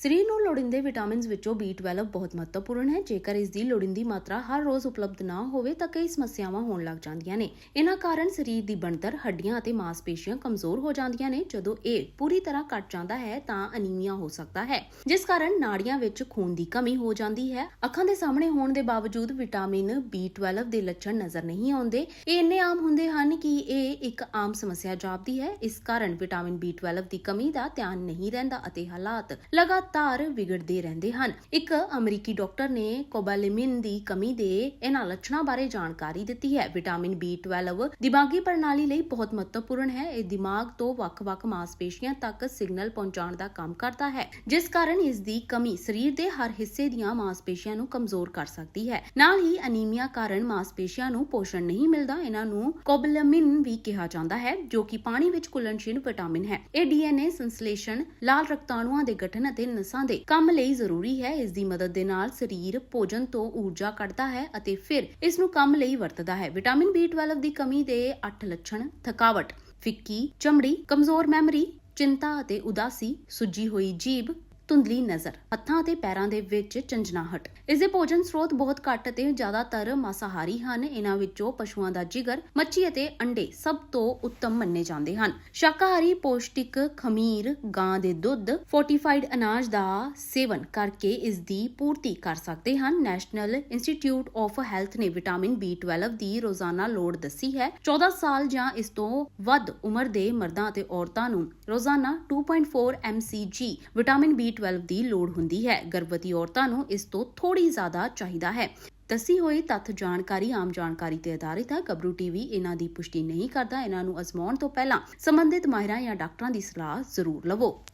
ਸਰੀਰ ਨੂੰ ਲੋੜੀਂਦੇ ਵਿਟਾਮਿਨਸ ਵਿੱਚੋਂ B12 ਬਹੁਤ ਮਹੱਤਵਪੂਰਨ ਹੈ। ਜੇਕਰ ਇਸ ਦੀ ਲੋੜੀਂਦੀ ਮਾਤਰਾ ਹਰ ਰੋਜ਼ ਉਪਲਬਧ ਨਾ ਹੋਵੇ ਤਾਂ ਕਈ ਸਮੱਸਿਆਵਾਂ ਹੋਣ ਲੱਗ ਜਾਂਦੀਆਂ ਨੇ। ਇਹਨਾਂ ਕਾਰਨ ਸਰੀਰ ਦੀ ਬਣਤਰ, ਹੱਡੀਆਂ ਅਤੇ ਮਾਸਪੇਸ਼ੀਆਂ ਕਮਜ਼ੋਰ ਹੋ ਜਾਂਦੀਆਂ ਨੇ। ਜਦੋਂ ਇਹ ਪੂਰੀ ਤਰ੍ਹਾਂ ਘਟ ਜਾਂਦਾ ਹੈ ਤਾਂ ਅਨੀਮੀਆ ਹੋ ਸਕਦਾ ਹੈ, ਜਿਸ ਕਾਰਨ ਨਾੜੀਆਂ ਵਿੱਚ ਖੂਨ ਦੀ ਕਮੀ ਹੋ ਜਾਂਦੀ ਹੈ। ਅੱਖਾਂ ਦੇ ਸਾਹਮਣੇ ਹੋਣ ਦੇ ਬਾਵਜੂਦ ਵਿਟਾਮਿਨ B12 ਦੇ ਲੱਛਣ ਨਜ਼ਰ ਨਹੀਂ ਆਉਂਦੇ। ਇਹ ਇੰਨੇ ਆਮ ਹੁੰਦੇ ਹਨ ਕਿ ਇਹ ਇੱਕ ਆਮ ਸਮੱਸਿਆ ਜਾਪਦੀ ਹੈ। ਇਸ ਕਾਰਨ ਵਿਟਾਮਿਨ B12 ਦੀ ਕਮੀ ਦਾ ਧਿਆਨ ਨਹੀਂ ਰਹਿੰਦਾ ਅਤੇ ਹਾਲਾਤ ਲਗਾਤਾਰ ਵਿਗੜਦੇ ਰਹਿੰਦੇ ਹਨ। ਇੱਕ ਅਮਰੀਕੀ ਡਾਕਟਰ ਨੇ ਕੋਬਾਲੇਮਿਨ ਦੀ ਕਮੀ ਦੇ ਇਹਨਾਂ ਲੱਛਣਾਂ ਬਾਰੇ ਜਾਣਕਾਰੀ ਦਿੱਤੀ ਹੈ। ਵਿਟਾਮਿਨ B12 ਦਿਮਾਗੀ ਪ੍ਰਣਾਲੀ ਲਈ ਬਹੁਤ ਮਹੱਤਵਪੂਰਨ ਹੈ। ਇਹ ਦਿਮਾਗ ਤੋਂ ਵੱਖ-ਵੱਖ ਮਾਸਪੇਸ਼ੀਆਂ ਤੱਕ ਸਿਗਨਲ ਪਹੁੰਚਾਉਣ ਦਾ ਕੰਮ ਕਰਦਾ ਹੈ, ਜਿਸ ਕਾਰਨ ਇਸ ਦੀ ਕਮੀ ਸਰੀਰ ਦੇ ਹਰ ਹਿੱਸੇ ਦੀਆਂ ਮਾਸਪੇਸ਼ੀਆਂ ਨੂੰ ਕਮਜ਼ੋਰ ਕਰ ਸਕਦੀ ਹੈ। ਨਾਲ ਹੀ ਅਨੀਮੀਆ ਕਾਰਨ ਮਾਸਪੇਸ਼ੀਆਂ ਨੂੰ ਪੋਸ਼ਣ ਨਹੀਂ ਮਿਲਦਾ, ਇਹਨਾਂ ਨੂੰ ਕੋਬਲਮਿਨ ਵੀ ਕਿਹਾ ਜਾਂਦਾ ਹੈ, ਜੋ ਕਿ ਪਾਣੀ ਵਿੱਚ ਘੁਲਣਸ਼ੀਲ ਵਿਟਾਮਿਨ ਹੈ। ਇਹ ਡੀਐਨਏ ਸੰਸਲੇਸ਼ਣ ਲਾਲ ਰਕਤਾਣੂਆਂ ਦੇ ਗਠਨ ਅਤੇ ਨਸਾਂ ਦੇ ਕੰਮ ਲਈ ਜ਼ਰੂਰੀ ਹੈ। ਇਸ ਦੀ ਮਦਦ ਦੇ ਨਾਲ ਸਰੀਰ ਭੋਜਨ ਤੋਂ ਊਰਜਾ ਕੱਢਦਾ ਹੈ ਅਤੇ ਫਿਰ ਇਸ ਨੂੰ ਕੰਮ ਲਈ ਵਰਤਦਾ ਹੈ। ਵਿਟਾਮਿਨ B12 ਦੀ ਕਮੀ ਦੇ 8 ਲੱਛਣ, ਥਕਾਵਟ, ਫਿੱਕੀ, ਚਮੜੀ, ਕਮਜ਼ੋਰ ਮੈਮਰੀ, ਚਿੰਤਾ ਅਤੇ ਉਦਾਸੀ, ਸੁੱਜੀ ਹੋਈ ਜੀਬ ਧੁੰਦਲੀ ਨਜ਼ਰ, ਹੱਥਾਂ ਅਤੇ ਪੈਰਾਂ ਦੇ ਵਿੱਚ ਚੰਜਨਾਹਟ ਇਸ ਦੇ ਭੋਜਨ ਸਰੋਤ ਬਹੁਤ ਘੱਟ ਅਤੇ ਜ਼ਿਆਦਾਤਰ ਮਾਸਾਹਾਰੀ ਹਨ। ਇਹਨਾਂ ਵਿੱਚੋਂ ਪਸ਼ੂਆਂ ਦਾ ਜਿਗਰ, ਮੱਛੀ ਅਤੇ ਅੰਡੇ ਸਭ ਤੋਂ ਉੱਤਮ ਮੰਨੇ ਜਾਂਦੇ ਹਨ। ਸ਼ਾਕਾਹਾਰੀ ਪੌਸ਼ਟਿਕ ਖਮੀਰ, ਗਾਂ ਦੇ ਦੁੱਧ ਫੋਰਟੀਫਾਈਡ ਅਨਾਜ ਦਾ ਸੇਵਨ ਕਰਕੇ ਇਸ ਦੀ ਪੂਰਤੀ ਕਰ ਸਕਦੇ ਹਨ। ਨੈਸ਼ਨਲ ਇੰਸਟੀਚਿਊਟ ਆਫ ਹੈਲਥ ਨੇ ਵਿਟਾਮਿਨ B12 ਦੀ ਰੋਜ਼ਾਨਾ ਲੋੜ ਦੱਸੀ ਹੈ। 14 ਸਾਲ ਜਾਂ ਇਸ ਤੋਂ ਵੱਧ ਉਮਰ ਦੇ ਮਰਦਾਂ ਅਤੇ ਔਰਤਾਂ ਨੂੰ ਰੋਜ਼ਾਨਾ 2.4 mcg ਵਿਟਾਮਿਨ B12 ਦੀ ਲੋੜ ਹੁੰਦੀ ਹੈ। ਗਰਭਵਤੀ ਔਰਤਾਂ ਨੂੰ ਇਸ ਤੋਂ ਥੋੜੀ ਜ਼ਿਆਦਾ ਚਾਹੀਦਾ ਹੈ। ਦੱਸੀ ਹੋਈ ਤੱਥ ਜਾਣਕਾਰੀ, ਆਮ ਜਾਣਕਾਰੀ ਤੇ ਆਧਾਰਿਤ ਹੈ। ਗੱਭਰੂ ਟੀਵੀ ਇਹਨਾਂ ਦੀ ਪੁਸ਼ਟੀ ਨਹੀਂ ਕਰਦਾ। ਇਹਨਾਂ ਨੂੰ ਅਜ਼ਮਾਉਣ ਤੋਂ ਪਹਿਲਾਂ ਸੰਬੰਧਿਤ ਮਾਹਿਰਾਂ ਜਾਂ ਡਾਕਟਰਾਂ ਦੀ ਸਲਾਹ ਜ਼ਰੂਰ ਲਵੋ।